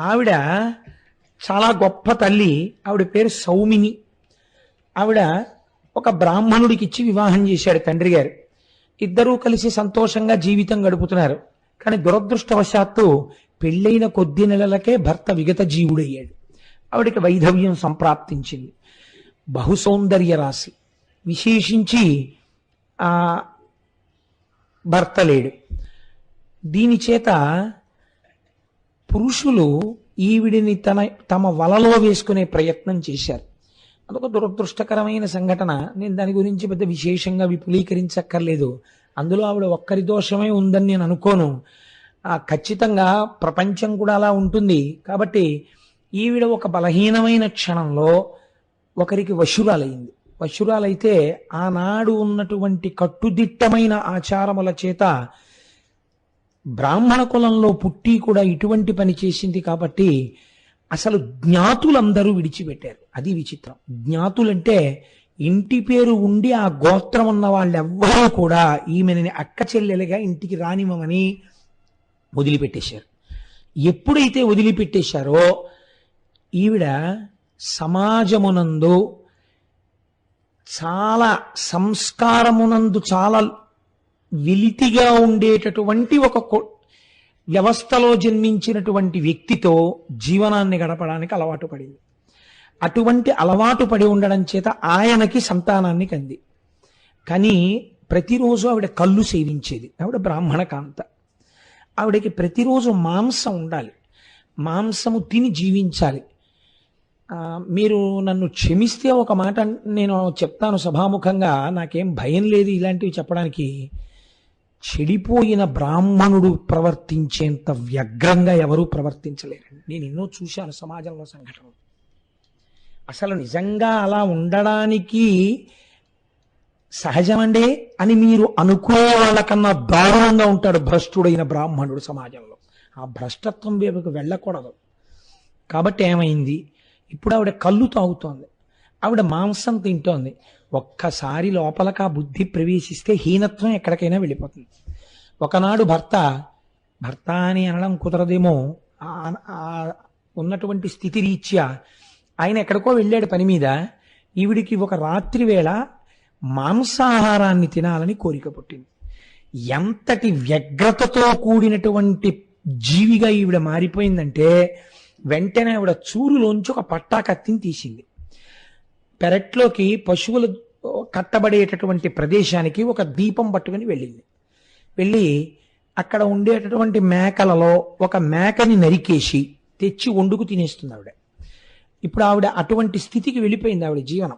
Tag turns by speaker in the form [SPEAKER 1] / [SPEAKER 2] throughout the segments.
[SPEAKER 1] ఆవిడ చాలా గొప్ప తల్లి. ఆవిడ పేరు సౌమిని. ఆవిడ ఒక బ్రాహ్మణుడికి ఇచ్చి వివాహం చేశాడు తండ్రి గారు. ఇద్దరూ కలిసి సంతోషంగా జీవితం గడుపుతున్నారు. కానీ దురదృష్టవశాత్తు పెళ్ళైన కొద్ది నెలలకే భర్త విగత జీవుడయ్యాడు. ఆవిడకి వైధవ్యం సంప్రాప్తించింది. బహు సౌందర్య రాశి. విశేషించి భర్త లేడు. దీని చేత పురుషులు ఈవిడిని తన తమ వలలో వేసుకునే ప్రయత్నం చేశారు. అదొక దురదృష్టకరమైన సంఘటన. నేను దాని గురించి పెద్ద విశేషంగా విపులీకరించక్కర్లేదు. అందులో ఆవిడ ఒక్కరి దోషమే ఉందని నేను అనుకోను. ఆ ఖచ్చితంగా ప్రపంచం కూడా అలా ఉంటుంది. కాబట్టి ఈవిడ ఒక బలహీనమైన క్షణంలో ఒకరికి వశురాలైంది. వశురాలైతే ఆనాడు ఉన్నటువంటి కట్టుదిట్టమైన ఆచారముల చేత బ్రాహ్మణ కులంలో పుట్టి కూడా ఇటువంటి పని చేసింది కాబట్టి అసలు జ్ఞాతులందరూ విడిచిపెట్టారు. అది విచిత్రం. జ్ఞాతులంటే ఇంటి పేరు ఉండి ఆ గోత్రం ఉన్న వాళ్ళెవ్వరూ కూడా ఈమెని అక్క చెల్లెలుగా ఇంటికి రానివ్వమని వదిలిపెట్టేశారు. ఎప్పుడైతే వదిలిపెట్టేశారో ఈవిడ సమాజమునందు చాలా సంస్కారమునందు చాలా వెలితిగా ఉండేటటువంటి ఒక వ్యవస్థలో జన్మించినటువంటి వ్యక్తితో జీవనాన్ని గడపడానికి అలవాటు పడింది. అటువంటి అలవాటు పడి ఉండడం చేత ఆయనకి సంతానాన్ని కంది. కానీ ప్రతిరోజు ఆవిడ కళ్ళు సేవించేది. ఆవిడ బ్రాహ్మణ కాంత. ఆవిడకి ప్రతిరోజు మాంసం ఉండాలి. మాంసము తిని జీవించాలి. మీరు నన్ను క్షమిస్తే ఒక మాట నేను చెప్తాను సభాముఖంగా. నాకేం భయం లేదు ఇలాంటివి చెప్పడానికి. చెడిపోయిన బ్రాహ్మణుడు ప్రవర్తించేంత వ్యగ్రంగా ఎవరూ ప్రవర్తించలేరండి. నేను ఎన్నో చూశాను సమాజంలో సంఘటనలు. అసలు నిజంగా అలా ఉండడానికి సహజమండే అని మీరు అనుకునే వాళ్ళకన్నా దారుణంగా ఉంటాడు భ్రష్టుడైన బ్రాహ్మణుడు సమాజంలో. ఆ భ్రష్టత్వం వైపుకి వెళ్ళకూడదు. కాబట్టి ఏమైంది? ఇప్పుడు ఆవిడ కళ్ళు తాగుతోంది. ఆవిడ మాంసం తింటోంది. ఒక్కసారి లోపలకి ఆ బుద్ధి ప్రవేశిస్తే హీనత్వం ఎక్కడికైనా వెళ్ళిపోతుంది. ఒకనాడు భర్త భర్త అని అనడం కుదరదేమో ఉన్నటువంటి స్థితి రీత్యా ఆయన ఎక్కడికో వెళ్ళాడు పని మీద. ఈవిడికి ఒక రాత్రి వేళ మాంసాహారాన్ని తినాలని కోరిక పుట్టింది. ఎంతటి వ్యగ్రతతో కూడినటువంటి జీవిగా ఈవిడ మారిపోయిందంటే వెంటనే ఆవిడ చూరులోంచి ఒక పట్టా కత్తిని తీసింది. పెరట్లోకి పశువులు కట్టబడేటటువంటి ప్రదేశానికి ఒక దీపం పట్టుకుని వెళ్ళింది. వెళ్ళి అక్కడ ఉండేటటువంటి మేకలలో ఒక మేకని నరికేసి తెచ్చి వండుకు తినేస్తుంది ఆవిడ. ఇప్పుడు ఆవిడ అటువంటి స్థితికి వెళ్ళిపోయింది ఆవిడ జీవనం.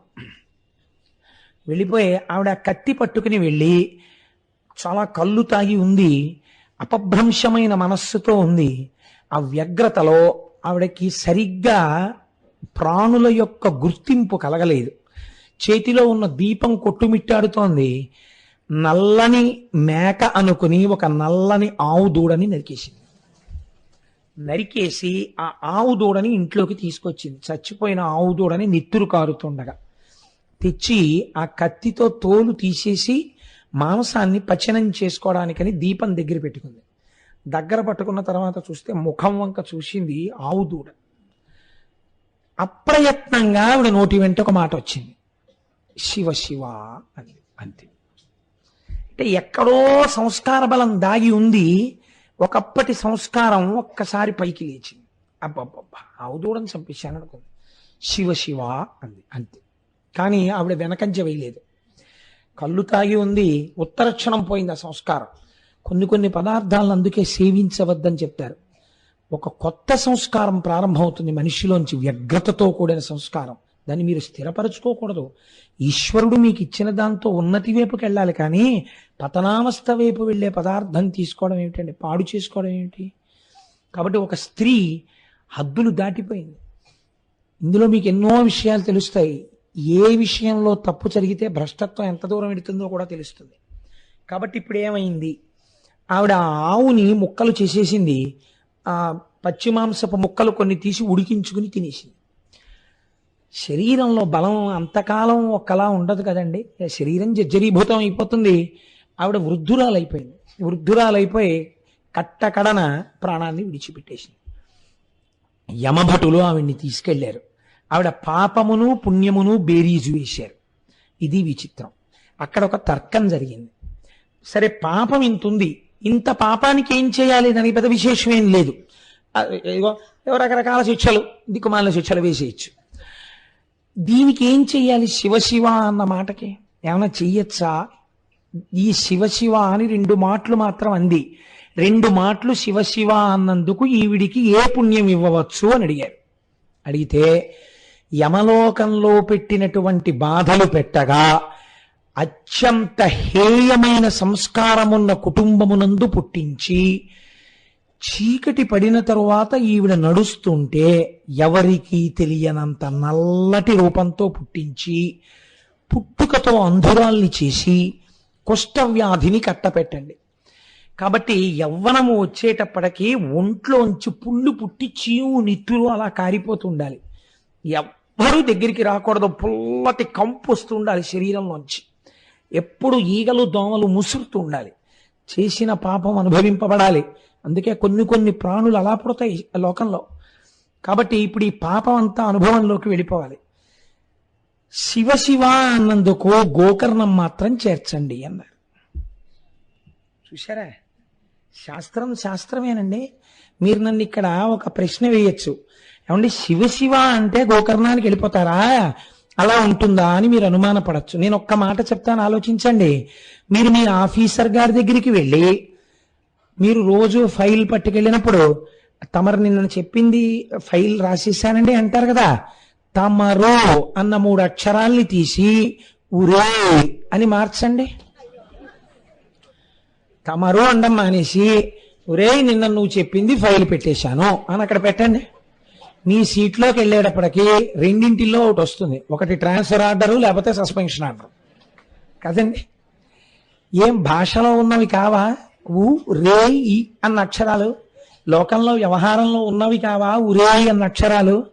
[SPEAKER 1] వెళ్ళిపోయి ఆవిడ కత్తి పట్టుకుని వెళ్ళి చాలా కళ్ళు తాగి ఉంది అపభ్రంశమైన మనస్సుతో ఉంది. ఆ వ్యగ్రతలో ఆవిడకి సరిగ్గా ప్రాణుల యొక్క గుర్తింపు కలగలేదు. చేతిలో ఉన్న దీపం కొట్టుమిట్టాడుతోంది. నల్లని మేక అనుకుని ఒక నల్లని ఆవు దూడని నరికేసింది. నరికేసి ఆ ఆవు దూడని ఇంట్లోకి తీసుకొచ్చింది. చచ్చిపోయిన ఆవు దూడని నెత్తురు కారుతుండగా తెచ్చి ఆ కత్తితో తోలు తీసేసి మాంసాన్ని పచనం చేసుకోవడానికని దీపం దగ్గర పెట్టుకుంది. దగ్గర పట్టుకున్న తర్వాత చూస్తే ముఖం వంక చూసింది ఆవు దూడ. అప్రయత్నంగా ఆవిడ నోటి వెంట ఒక మాట వచ్చింది. శివ శివ అని అంతే అంటే ఎక్కడో సంస్కార బలం దాగి ఉంది. ఒకప్పటి సంస్కారం ఒక్కసారి పైకి లేచింది. అబ్బబ్బబ్బా ఆవు దూడని చంపేశాను అనుకుంది. శివ శివ అంది అంతే. కానీ ఆవిడ వెనకంజ వేయలేదు. కళ్ళు తాగి ఉంది ఉత్తరక్షణం పోయింది ఆ సంస్కారం. కొన్ని కొన్ని పదార్థాలను అందుకే సేవించవద్దని చెప్తారు ఒక కొత్త సంస్కారం ప్రారంభమవుతుంది మనిషిలోంచి వ్యగ్రతతో కూడిన సంస్కారం. దాన్ని మీరు స్థిరపరచుకోకూడదు. ఈశ్వరుడు మీకు ఇచ్చిన దాంతో ఉన్నతి వైపుకి వెళ్ళాలి కానీ పతనావస్థ వైపు వెళ్ళే పదార్థం తీసుకోవడం ఏమిటండి? పాడు చేసుకోవడం ఏమిటి? కాబట్టి ఒక స్త్రీ హద్దులు దాటిపోయింది. ఇందులో మీకు ఎన్నో విషయాలు తెలుస్తాయి. ఏ విషయంలో తప్పు జరిగితే భ్రష్టత్వం ఎంత దూరం ఎడుతుందో కూడా తెలుస్తుంది. కాబట్టి ఇప్పుడు ఏమైంది? ఆవిడ ఆవుని ముక్కలు చేసేసింది ఆ పచ్చి మాంసపు ముక్కలు కొన్ని తీసి ఉడికించుకుని తినేసింది. శరీరంలో బలం అంతకాలం ఒకలా ఉండదు కదండి. శరీరం జర్జరీభూతం అయిపోతుంది. ఆవిడ వృద్ధురాలైపోయింది. వృద్ధురాలైపోయి కట్టకడన ప్రాణాన్ని విడిచిపెట్టేసింది. యమభటులు ఆవిడ్ని తీసుకెళ్ళారు. ఆవిడ పాపమును పుణ్యమును బేరీజు వేశారు. ఇది విచిత్రం. అక్కడ ఒక తర్కం జరిగింది. సరే పాపం ఇంత ఉంది ఇంత పాపానికి ఏం చేయాలి దానికి పెద్ద విశేషం ఏం లేదు. ఏదో ఏవో రకరకాల శిక్షలు దిక్కుమాలిన శిక్షలు వేసేయచ్చు. దీనికి ఏం చెయ్యాలి శివ శివ అన్న మాటకి? ఏమైనా చెయ్యొచ్చా? ఈ శివ శివ అని రెండు మాటలు మాత్రం అంది. రెండు మాటలు శివ శివ అన్నందుకు ఈవిడికి ఏ పుణ్యం ఇవ్వవచ్చు అని అడిగారు. అడిగితే యమలోకంలో పెట్టినటువంటి బాధలు పెట్టగా అత్యంత హేయమైన సంస్కారమున్న కుటుంబమునందు పుట్టించి చీకటి పడిన తరువాత ఈవిడ నడుస్తుంటే ఎవరికీ తెలియనంత నల్లటి రూపంతో పుట్టించి పుట్టుకతో అంధురాల్ని చేసి కుష్ఠవ్యాధిని కట్టపెట్టండి. కాబట్టి యవ్వనము వచ్చేటప్పటికి ఒంట్లోంచి పుళ్ళు పుట్టి చీము నిత్తులు అలా కారిపోతుండాలి. ఎవ్వరూ దగ్గరికి రాకూడదు పుల్లటి కంపు వస్తుండాలి శరీరంలోంచి. ఎప్పుడు ఈగలు దోమలు ముసురుతూ ఉండాలి. చేసిన పాపం అనుభవింపబడాలి. అందుకే కొన్ని కొన్ని ప్రాణులు అలా పుడతాయి లోకంలో. కాబట్టి ఇప్పుడు ఈ పాపం అంతా అనుభవంలోకి వెళ్ళిపోవాలి. శివ శివ అన్నందుకు గోకర్ణం మాత్రం చేర్చండి అన్నారు. చూసారా శాస్త్రం శాస్త్రమేనండి. మీరు నన్ను ఇక్కడ ఒక ప్రశ్న వేయచ్చు. ఏమండి శివ శివ అంటే గోకర్ణానికి వెళ్ళిపోతారా? అలా ఉంటుందా అని మీరు అనుమానపడచ్చు. నేను ఒక్క మాట చెప్తాను ఆలోచించండి. మీరు మీ ఆఫీసర్ గారి దగ్గరికి వెళ్ళి మీరు రోజు ఫైల్ పట్టుకెళ్ళినప్పుడు తమరు నిన్న చెప్పింది ఫైల్ రాసేసానండి అంటారు కదా తమరు అన్న మూడు అక్షరాల్ని తీసి ఉరే అని మార్చండి. తమరు అండం మానేసి ఒరే నిన్న నువ్వు చెప్పింది ఫైల్ పెట్టేశాను అని అక్కడ పెట్టండి. మీ సీట్లోకి వెళ్ళేటప్పటికి రెండింటిలో ఒకటి వస్తుంది. ఒకటి ట్రాన్స్ఫర్ ఆర్డరు లేకపోతే సస్పెన్షన్ ఆర్డర్ కదండి? ఏం భాషలో ఉన్నవి కావా? ఊ రే ఈ అన్న అక్షరాలు. లోకంలో వ్యవహారంలో ఉన్నవి కావా? ఉరే అన్న అక్షరాలు.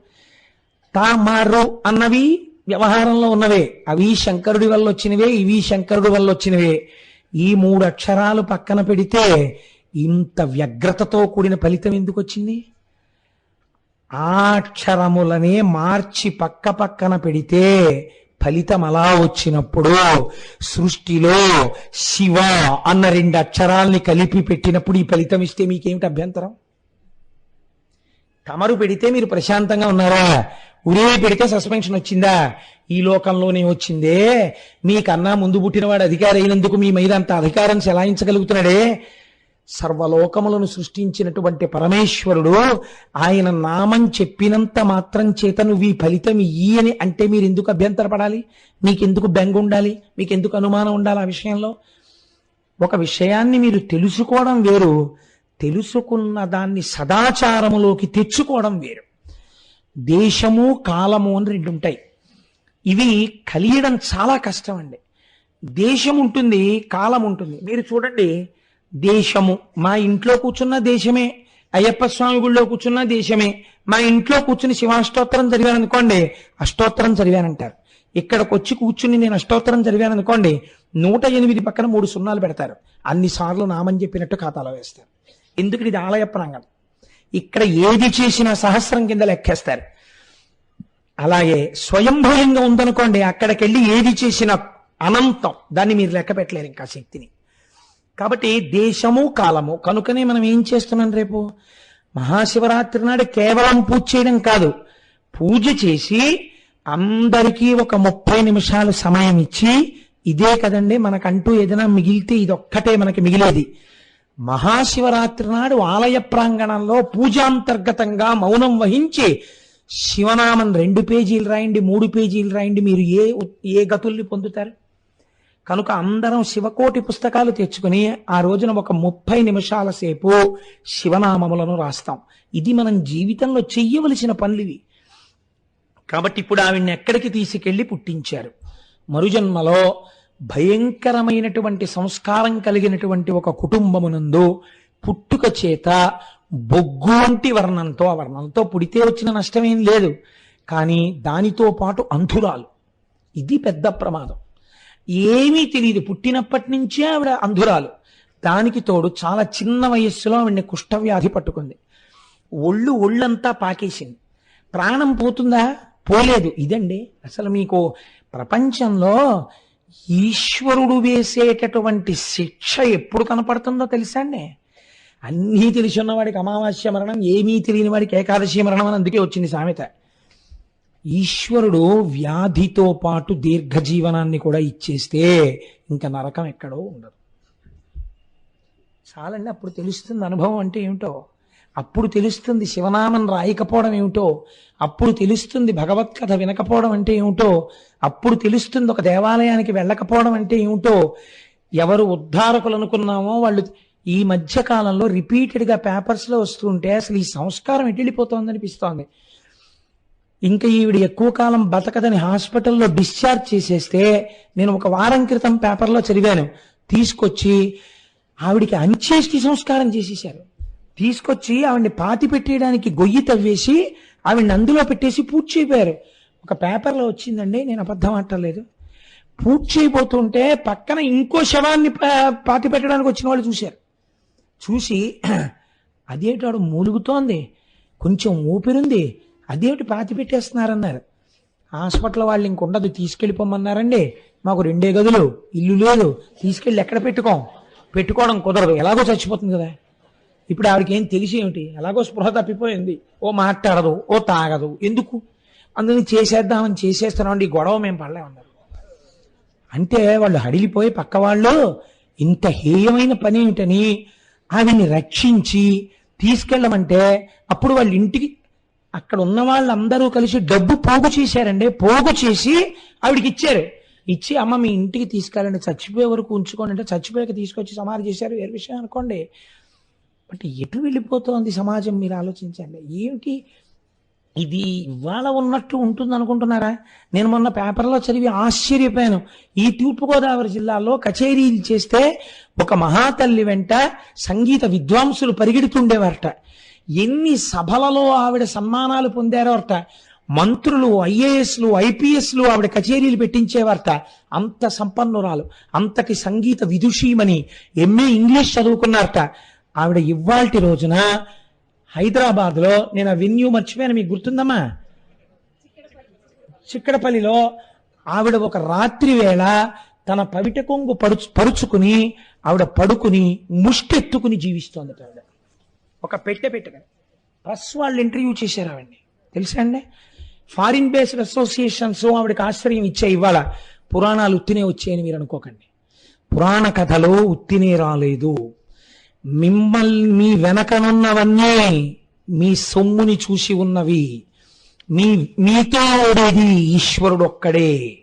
[SPEAKER 1] తామారు అన్నవి వ్యవహారంలో ఉన్నవే. అవి శంకరుడి వల్ల వచ్చినవే ఇవి శంకరుడి వల్ల వచ్చినవే. ఈ మూడు అక్షరాలు పక్కన పెడితే ఇంత వ్యగ్రతతో కూడిన ఫలితం ఎందుకు వచ్చింది? ఆ అక్షరములనే మార్చి పక్క పక్కన పెడితే ఫలితం అలా వచ్చినప్పుడు సృష్టిలో శివ అన్న రెండు అక్షరాల్ని కలిపి పెట్టినప్పుడు ఈ ఫలితం ఇస్తే మీకేమిటి అభ్యంతరం? తమరు పెడితే మీరు ప్రశాంతంగా ఉన్నారా? ఉరే పెడితే సస్పెన్షన్ వచ్చిందా? ఈ లోకంలోనే వచ్చిందే. మీకన్నా ముందు పుట్టినవాడు అధికారి అయినందుకు మీ మీద అంత అధికారం చెలాయించగలుగుతున్నాడే. సర్వలోకములను సృష్టించినటువంటి పరమేశ్వరుడు ఆయన నామం చెప్పినంత మాత్రం చేత నువ్వు ఈ ఫలితం ఇయ్యి అని అంటే మీరు ఎందుకు అభ్యంతరపడాలి? మీకెందుకు బెంగ ఉండాలి మీకెందుకు అనుమానం ఉండాలి ఆ విషయంలో? ఒక విషయాన్ని మీరు తెలుసుకోవడం వేరు తెలుసుకున్న దాన్ని సదాచారములోకి తెచ్చుకోవడం వేరు. దేశము కాలము అని రెండు ఉంటాయి. ఇవి కలియడం చాలా కష్టం అండి. దేశం ఉంటుంది కాలం ఉంటుంది. మీరు చూడండి దేశము. మా ఇంట్లో కూర్చున్న దేశమే. అయ్యప్ప స్వామి గుళ్ళో కూర్చున్న దేశమే. మా ఇంట్లో కూర్చుని శివాష్టోత్తరం చదివాను అనుకోండి అష్టోత్తరం చదివానంటారు ఇక్కడికి వచ్చి కూర్చుని నేను అష్టోత్తరం చదివాను అనుకోండి నూట ఎనిమిది పక్కన మూడు సున్నాలు పెడతారు. అన్నిసార్లు నామని చెప్పినట్టు ఖాతాలో వేస్తారు. ఎందుకు ఇది ఆలయ ప్రాంగణం? ఇక్కడ ఏది చేసినా సహస్రం కింద లెక్కేస్తారు. అలాగే స్వయంభూయంగా ఉందనుకోండి అక్కడికి వెళ్ళి ఏది చేసినా అనంతం. దాన్ని మీరు లెక్క పెట్టలేరు ఇంకా శక్తిని. కాబట్టి దేశము కాలము. కనుకనే మనం ఏం చేస్తున్నాం రేపు? మహాశివరాత్రి నాడు కేవలం పూజ చేయడం కాదు. పూజ చేసి అందరికీ ఒక ముప్పై నిమిషాలు సమయం ఇచ్చి ఇదే కదండి మనకంటూ ఏదైనా మిగిలితే ఇదొక్కటే మనకి మిగిలేది. మహాశివరాత్రి నాడు ఆలయ ప్రాంగణంలో పూజాంతర్గతంగా మౌనం వహించి శివనామం రెండు పేజీలు రాయండి మూడు పేజీలు రాయండి మీరు ఏ ఏ గతుల్ని పొందుతారు? కనుక అందరం శివకోటి పుస్తకాలు తెచ్చుకుని ఆ రోజున ఒక ముప్పై నిమిషాల సేపు శివనామములను రాస్తాం. ఇది మనం జీవితంలో చెయ్యవలసిన పనులివి. కాబట్టి ఇప్పుడు ఆవిడ్ని ఎక్కడికి తీసుకెళ్ళి పుట్టించారు? మరుజన్మలో భయంకరమైనటువంటి సంస్కారం కలిగినటువంటి ఒక కుటుంబమునందు పుట్టుక చేత బొగ్గు వంటి వర్ణంతో ఆ వర్ణంతో పుడితే వచ్చిన నష్టమేం లేదు. కానీ దానితో పాటు అంధురాలు. ఇది పెద్ద ప్రమాదం. ఏమీ తెలియదు పుట్టినప్పటి నుంచే ఆవిడ అంధురాలు. దానికి తోడు చాలా చిన్న వయస్సులో ఆవిడ్ని కుష్ఠవ్యాధి పట్టుకుంది. ఒళ్ళు ఒళ్ళంతా పాకేసింది. ప్రాణం పోతుందా? పోలేదు. ఇదండి అసలు మీకు ప్రపంచంలో ఈశ్వరుడు వేసేటటువంటి శిక్ష ఎప్పుడు కనపడుతుందో తెలుసా అండి? అన్నీ తెలిసి ఉన్నవాడికి అమావాస్య మరణం ఏమీ తెలియని వాడికి ఏకాదశి మరణం అని అందుకే వచ్చింది సామెత. ఈశ్వరుడు వ్యాధితో పాటు దీర్ఘజీవనాన్ని కూడా ఇచ్చేస్తే ఇంకా నరకం ఎక్కడో ఉండదు. చాలండి అప్పుడు తెలుస్తుంది అనుభవం అంటే ఏమిటో? అప్పుడు తెలుస్తుంది శివనామం రాయకపోవడం ఏమిటో? అప్పుడు తెలుస్తుంది భగవత్ కథ వినకపోవడం అంటే ఏమిటో? అప్పుడు తెలుస్తుంది ఒక దేవాలయానికి వెళ్ళకపోవడం అంటే ఏమిటో? ఎవరు ఉద్ధారకులు అనుకున్నామో వాళ్ళు ఈ మధ్య కాలంలో రిపీటెడ్గా పేపర్స్లో వస్తుంటే అసలు ఈ సంస్కారం ఎటు వెళ్ళిపోతోంది అనిపిస్తోంది. ఇంకా ఈవిడ ఎక్కువ కాలం బతకదని హాస్పిటల్లో డిశ్చార్జ్ చేసేస్తే నేను ఒక వారం క్రితం పేపర్లో చదివాను. తీసుకొచ్చి ఆవిడికి అంత్యేష్టి సంస్కారం చేసేశారు. తీసుకొచ్చి ఆవిడ్ని పాతి పెట్టేయడానికి గొయ్యి తవ్వేసి ఆవిడ్ని అందులో పెట్టేసి పూర్తి చేయపోయారు ఒక పేపర్లో వచ్చిందండి నేను అబద్ధం అంటలేదు పూర్తి చేయబోతుంటే పక్కన ఇంకో శవాన్ని పా- పాతి పెట్టడానికి వచ్చిన వాళ్ళు చూశారు. చూసి అదేటాడు మూలుగుతోంది? కొంచెం ఊపిరుంది. అదేమిటి పాతి పెట్టేస్తున్నారన్నారు? హాస్పిటల్ వాళ్ళు ఇంకొండదు తీసుకెళ్ళిపోమన్నారండి. మాకు రెండే గదులు ఇల్లు లేదు. తీసుకెళ్ళి ఎక్కడ పెట్టుకోం? పెట్టుకోవడం కుదరదు. ఎలాగో చచ్చిపోతుంది కదా. ఇప్పుడు ఆవిడకి ఏం తెలిసి ఏమిటి? ఎలాగో స్పృహ తప్పిపోయింది. ఓ మాట్లాడదు ఓ తాగదు. ఎందుకు? అందుకని చేసేద్దామని చేసేస్తున్నామండి. ఈ గొడవ మేము పడలేమన్నారు. అంటే వాళ్ళు హడిలిపోయి పక్క వాళ్ళు ఇంత హేయమైన పని ఏమిటని ఆవిని రక్షించి తీసుకెళ్ళమంటే అప్పుడు వాళ్ళ ఇంటికి అక్కడ ఉన్న వాళ్ళందరూ కలిసి డబ్బు పోగు చేశారండి. పోగు చేసి ఆవిడకి ఇచ్చారు. ఇచ్చి అమ్మ మీ ఇంటికి తీసుకెళ్ళండి. చచ్చిపోయే వరకు ఉంచుకోండి. అంటే చచ్చిపోయాక తీసుకొచ్చి సమాధి చేశారు. వేరే విషయం అనుకోండి. బట్ ఎటు వెళ్ళిపోతోంది సమాజం? మీరు ఆలోచించండి. ఏమిటి? ఇది ఇవాళ ఉన్నట్టు ఉంటుంది అనుకుంటున్నారా? నేను మొన్న పేపర్లో చదివి ఆశ్చర్యపోయాను. ఈ తూర్పుగోదావరి జిల్లాలో కచేరీలు చేస్తే ఒక మహాతల్లి వెంట సంగీత విద్వాంసులు పరిగెడుతుండేవారట. ఎన్ని సభలలో ఆవిడ సన్మానాలు పొందారో మంత్రులు ఐఏఎస్లు ఐపీఎస్లు ఆవిడ కచేరీలు పెట్టించేవారట అంత సంపన్నురాలు అంతటి సంగీత విదుషీమని ఎంఏ ఇంగ్లీష్ చదువుకున్నారట ఆవిడ ఇవాల్టి రోజున హైదరాబాద్లో నేను ఆ వెన్యూ మర్చిపోయాను మీకు గుర్తుందమ్మా? చిక్కడపల్లిలో ఆవిడ ఒక రాత్రి వేళ తన పవిట కొంగు పరుచు పరుచుకుని ఆవిడ పడుకుని ముష్టెత్తుకుని జీవిస్తోంది ఆవిడ. ఒక పెట్టె పెట్టుకుని ప్రెస్ వాళ్ళు ఇంటర్వ్యూ చేశారు ఆవిడ్ని. తెలుసా అండి? ఫారిన్ బేస్డ్ అసోసియేషన్స్ ఆవిడకి ఆశ్రయం ఇచ్చే ఇవాళ పురాణాలు ఉత్తినే వచ్చాయని మీరు అనుకోకండి. పురాణ కథలో ఉత్తినే రాలేదు. మిమ్మల్ని మీ వెనకనున్నవన్నీ మీ సొమ్ముని చూసి ఉన్నవి. మీ మీతో ఉండేది ఈశ్వరుడు ఒక్కడే